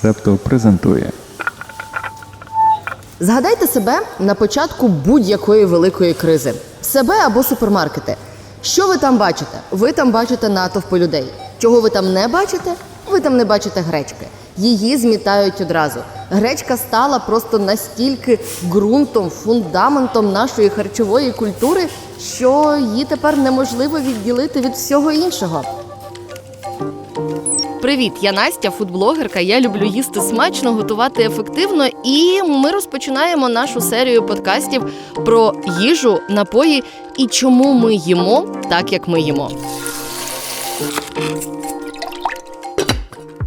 Септо презентує Згадайте себе на початку будь-якої великої кризи. Себе або супермаркети. Що ви там бачите? Ви там бачите натовпи людей. Чого ви там не бачите? Ви там не бачите гречки. Її змітають одразу. Гречка стала просто настільки ґрунтом, фундаментом нашої харчової культури, що її тепер неможливо відділити від всього іншого. Привіт, я Настя, фудблогерка. Я люблю їсти смачно, готувати ефективно. І ми розпочинаємо нашу серію подкастів про їжу, напої і чому ми їмо так, як ми їмо.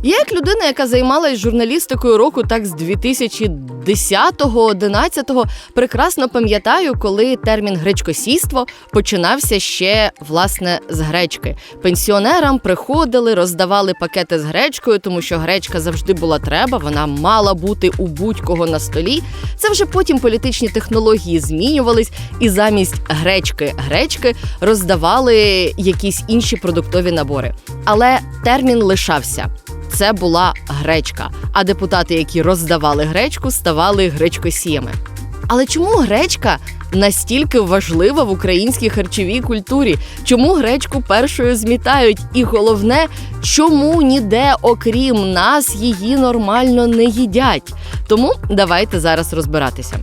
Я як людина, яка займалась журналістикою року так з 2010-11, прекрасно пам'ятаю, коли термін гречкосійство починався ще власне з гречки. Пенсіонерам приходили, роздавали пакети з гречкою, тому що гречка завжди була треба, вона мала бути у будь-кого на столі. Це вже потім політичні технології змінювались, і замість гречки гречки роздавали якісь інші продуктові набори. Але термін лишався це була гречка. А депутати, які роздавали гречку, ставали гречкосіями. Але чому гречка настільки важлива в українській харчовій культурі? Чому гречку першою змітають? І головне, чому ніде, окрім нас, її нормально не їдять? Тому давайте зараз розбиратися.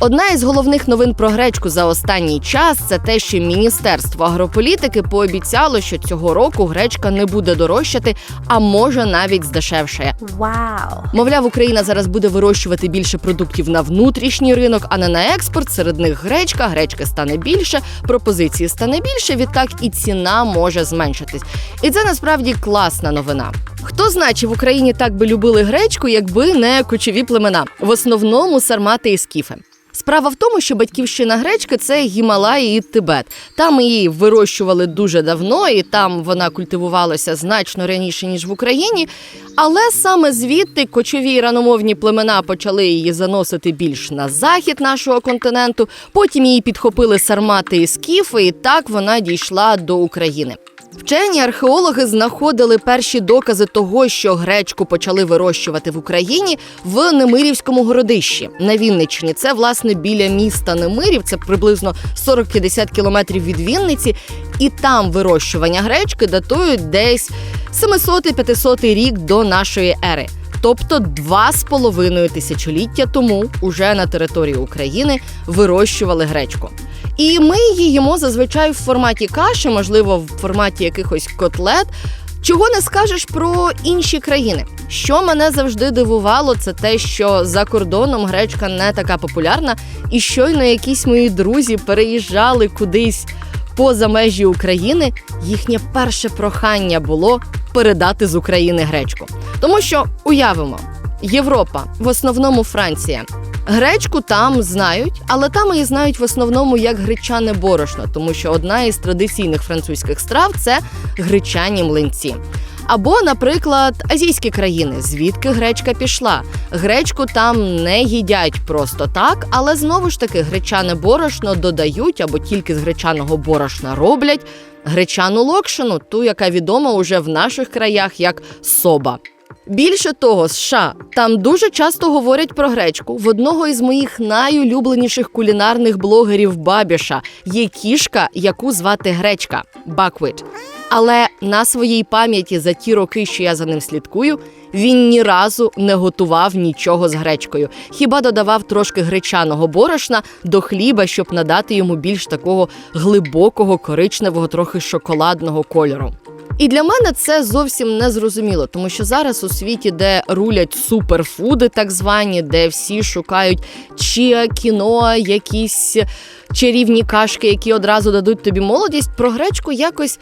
Одна із головних новин про гречку за останній час це те, що Міністерство агрополітики пообіцяло, що цього року гречка не буде дорожчати, а може навіть здешевшає. Вау! Мовляв, Україна зараз буде вирощувати більше продуктів на внутрішній ринок, а не на експорт. Серед них гречка, гречки стане більше, пропозиції стане більше. Відтак і ціна може зменшитись. І це насправді класна новина. Хто знає, чи в Україні так би любили гречку, якби не кочові племена, в основному сармати і скіфи. Справа в тому, що батьківщина гречки це Гімалаї і Тибет. Там її вирощували дуже давно, і там вона культивувалася значно раніше ніж в Україні. Але саме звідти кочові раномовні племена почали її заносити більш на захід нашого континенту. Потім її підхопили сармати і скіфи, і так вона дійшла до України. Вчені археологи знаходили перші докази того, що гречку почали вирощувати в Україні в Немирівському городищі на Вінниччині. Це власне біля міста Немирів, це приблизно 40-50 кілометрів від Вінниці, і там вирощування гречки датують десь 700-500 рік до нашої ери. Тобто два з половиною тисячоліття тому уже на території України вирощували гречку. І ми їмо зазвичай в форматі каші, можливо, в форматі якихось котлет. Чого не скажеш про інші країни? Що мене завжди дивувало, це те, що за кордоном гречка не така популярна, і щойно якісь мої друзі переїжджали кудись поза межі України. Їхнє перше прохання було передати з України гречку. Тому що уявимо, Європа, в основному Франція. Гречку там знають, але там її знають в основному як гречане борошно, тому що одна із традиційних французьких страв це гречані млинці. Або, наприклад, азійські країни, звідки гречка пішла. Гречку там не їдять просто так, але знову ж таки гречане борошно додають або тільки з гречаного борошна роблять гречану локшину, ту, яка відома уже в наших краях як соба. Більше того, США там дуже часто говорять про гречку. В одного із моїх найулюбленіших кулінарних блогерів Бабіша є кішка, яку звати гречка Баквіт. Але на своїй пам'яті за ті роки, що я за ним слідкую, він ні разу не готував нічого з гречкою. Хіба додавав трошки гречаного борошна до хліба, щоб надати йому більш такого глибокого, коричневого, трохи шоколадного кольору. І для мене це зовсім не зрозуміло, тому що зараз у світі, де рулять суперфуди, так звані, де всі шукають чіа, кіноа, якісь чарівні кашки, які одразу дадуть тобі молодість, про гречку якось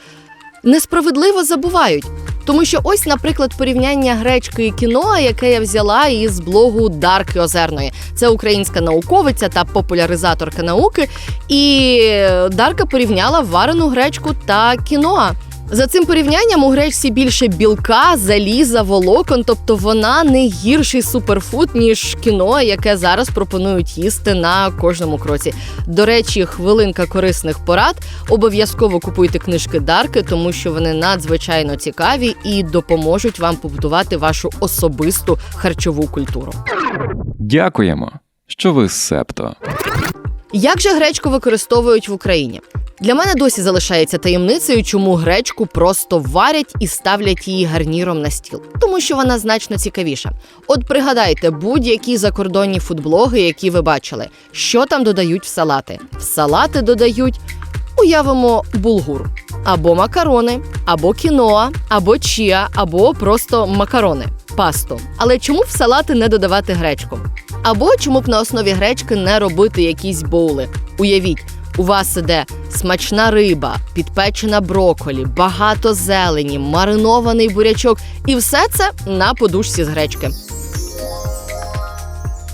несправедливо забувають. Тому що ось, наприклад, порівняння гречки і кіноа, яке я взяла із блогу Дарки Озерної. Це українська науковиця та популяризаторка науки. І Дарка порівняла варену гречку та кіноа. За цим порівнянням у гречці більше білка, заліза, волокон, тобто вона не гірший суперфуд, ніж кіно, яке зараз пропонують їсти на кожному кроці. До речі, хвилинка корисних порад. Обов'язково купуйте книжки Дарки, тому що вони надзвичайно цікаві і допоможуть вам побудувати вашу особисту харчову культуру. Дякуємо, що ви септо. Як же гречку використовують в Україні? Для мене досі залишається таємницею, чому гречку просто варять і ставлять її гарніром на стіл, тому що вона значно цікавіша. От пригадайте будь-які закордонні фудблоги, які ви бачили, що там додають в салати. В салати додають, уявимо, булгур, або макарони, або кіноа, або чіа, або просто макарони, пасту. Але чому в салати не додавати гречку? Або чому б на основі гречки не робити якісь боули? Уявіть, у вас іде смачна риба, підпечена броколі, багато зелені, маринований бурячок, і все це на подушці з гречки.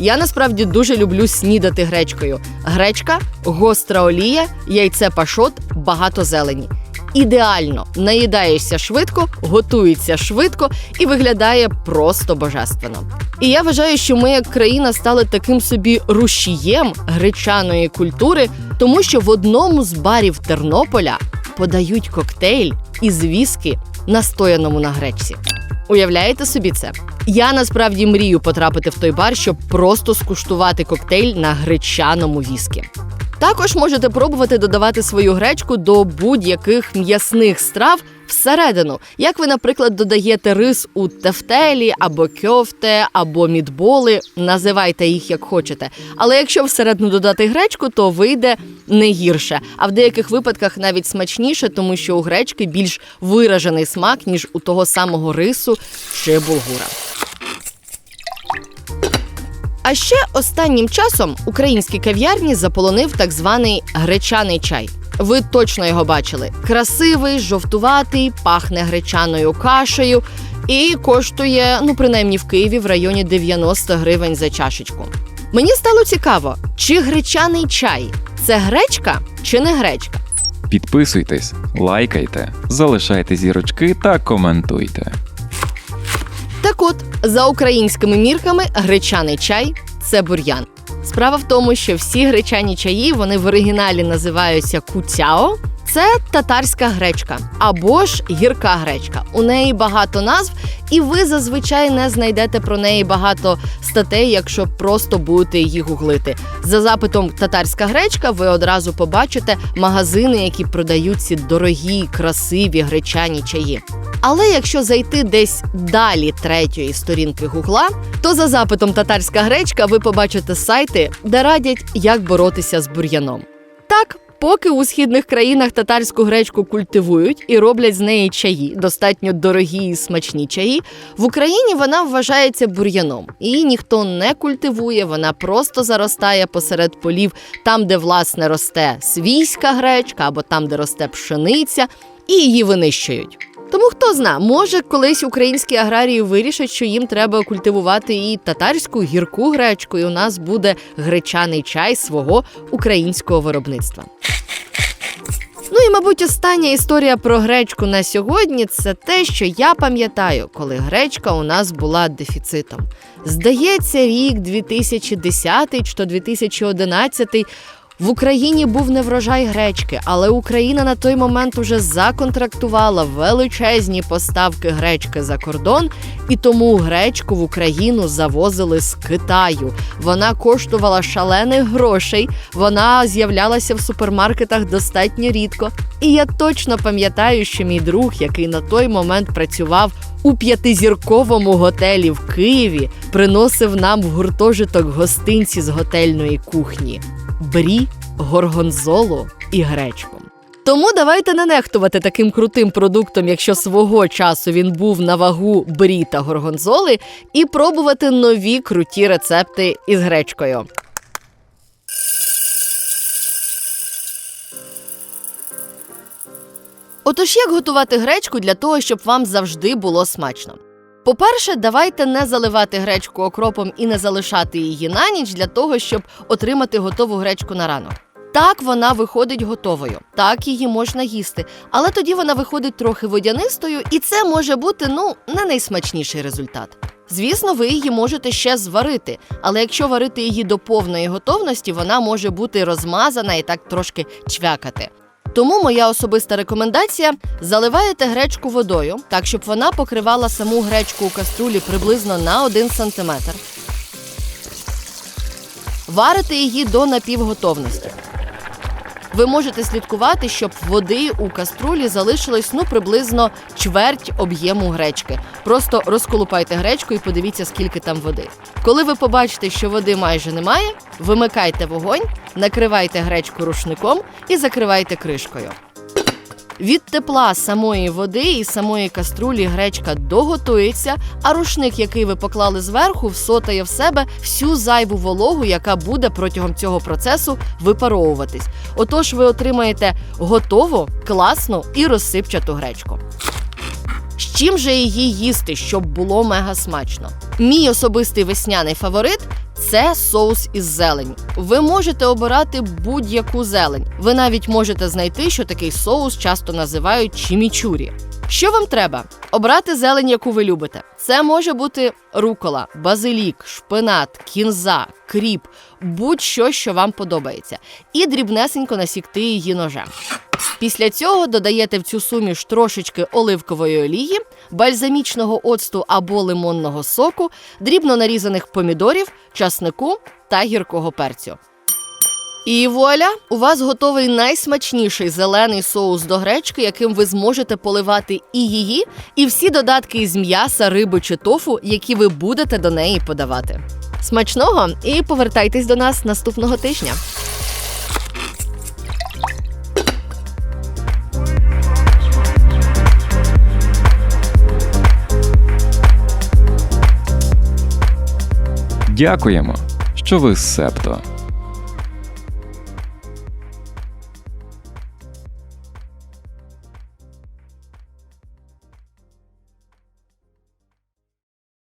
Я насправді дуже люблю снідати гречкою. Гречка, гостра олія, яйце пашот, багато зелені. Ідеально наїдаєшся швидко, готується швидко і виглядає просто божественно. І я вважаю, що ми як країна стали таким собі рушієм гречаної культури, тому що в одному з барів Тернополя подають коктейль із віскі, настояному на гречці. Уявляєте собі це? Я насправді мрію потрапити в той бар, щоб просто скуштувати коктейль на гречаному віскі. Також можете пробувати додавати свою гречку до будь-яких м'ясних страв всередину. Як ви, наприклад, додаєте рис у тефтелі або кьофте, або мідболи, називайте їх як хочете. Але якщо всередину додати гречку, то вийде не гірше, а в деяких випадках навіть смачніше, тому що у гречки більш виражений смак, ніж у того самого рису чи булгура. А ще останнім часом українські кав'ярні заполонив так званий гречаний чай. Ви точно його бачили. Красивий, жовтуватий, пахне гречаною кашею і коштує, ну принаймні в Києві, в районі 90 гривень за чашечку. Мені стало цікаво, чи гречаний чай це гречка чи не гречка. Підписуйтесь, лайкайте, залишайте зірочки та коментуйте. Так от, за українськими мірками, гречаний чай це бур'ян. Справа в тому, що всі гречані чаї вони в оригіналі називаються куцяо. Це татарська гречка або ж гірка гречка. У неї багато назв, і ви зазвичай не знайдете про неї багато статей, якщо просто будете її гуглити. За запитом татарська гречка, ви одразу побачите магазини, які продають ці дорогі, красиві гречані чаї. Але якщо зайти десь далі третьої сторінки гугла, то за запитом татарська гречка ви побачите сайти, де радять, як боротися з бур'яном. Так, поки у східних країнах татарську гречку культивують і роблять з неї чаї, достатньо дорогі і смачні чаї, в Україні вона вважається бур'яном. Її ніхто не культивує, вона просто заростає посеред полів, там, де власне росте свійська гречка або там, де росте пшениця, і її винищують. Тому хто зна, може колись українські аграрії вирішать, що їм треба культивувати і татарську гірку гречку, і у нас буде гречаний чай свого українського виробництва. Ну і, мабуть, остання історія про гречку на сьогодні це те, що я пам'ятаю, коли гречка у нас була дефіцитом. Здається, рік 2010 чи то 2011 в Україні був неврожай гречки, але Україна на той момент уже законтрактувала величезні поставки гречки за кордон, і тому гречку в Україну завозили з Китаю. Вона коштувала шалених грошей, вона з'являлася в супермаркетах достатньо рідко. І я точно пам'ятаю, що мій друг, який на той момент працював у п'ятизірковому готелі в Києві, приносив нам в гуртожиток гостинці з готельної кухні брі, горгонзолу і гречку. Тому давайте не нехтувати таким крутим продуктом, якщо свого часу він був на вагу брі та горгонзоли, і пробувати нові круті рецепти із гречкою. Отож, як готувати гречку для того, щоб вам завжди було смачно? По-перше, давайте не заливати гречку окропом і не залишати її на ніч для того, щоб отримати готову гречку на ранок. Так вона виходить готовою, так її можна їсти, але тоді вона виходить трохи водянистою, і це може бути ну не найсмачніший результат. Звісно, ви її можете ще зварити, але якщо варити її до повної готовності, вона може бути розмазана і так трошки чвякати. Тому моя особиста рекомендація: заливаєте гречку водою, так щоб вона покривала саму гречку у каструлі приблизно на 1 см. Варите її до напівготовності. Ви можете слідкувати, щоб води у каструлі залишилось ну приблизно чверть об'єму гречки. Просто розколупайте гречку і подивіться, скільки там води. Коли ви побачите, що води майже немає, вимикайте вогонь, накривайте гречку рушником і закривайте кришкою. Від тепла самої води і самої каструлі гречка доготується, а рушник, який ви поклали зверху, всотає в себе всю зайву вологу, яка буде протягом цього процесу випаровуватись. Отож, ви отримаєте готову, класну і розсипчату гречку. З чим же її їсти, щоб було мега смачно? Мій особистий весняний фаворит це соус із зелень. Ви можете обирати будь-яку зелень. Ви навіть можете знайти, що такий соус часто називають чімічурі. Що вам треба? Обрати зелень, яку ви любите. Це може бути рукола, базилік, шпинат, кінза, кріп, будь-що, що вам подобається, і дрібнесенько насікти її ножем. Після цього додаєте в цю суміш трошечки оливкової олії, бальзамічного оцту або лимонного соку, дрібно нарізаних помідорів, часнику та гіркого перцю. І вуаля, у вас готовий найсмачніший зелений соус до гречки, яким ви зможете поливати і її, і всі додатки із м'яса, риби чи тофу, які ви будете до неї подавати. Смачного і повертайтесь до нас наступного тижня. Дякуємо, що ви з Септо.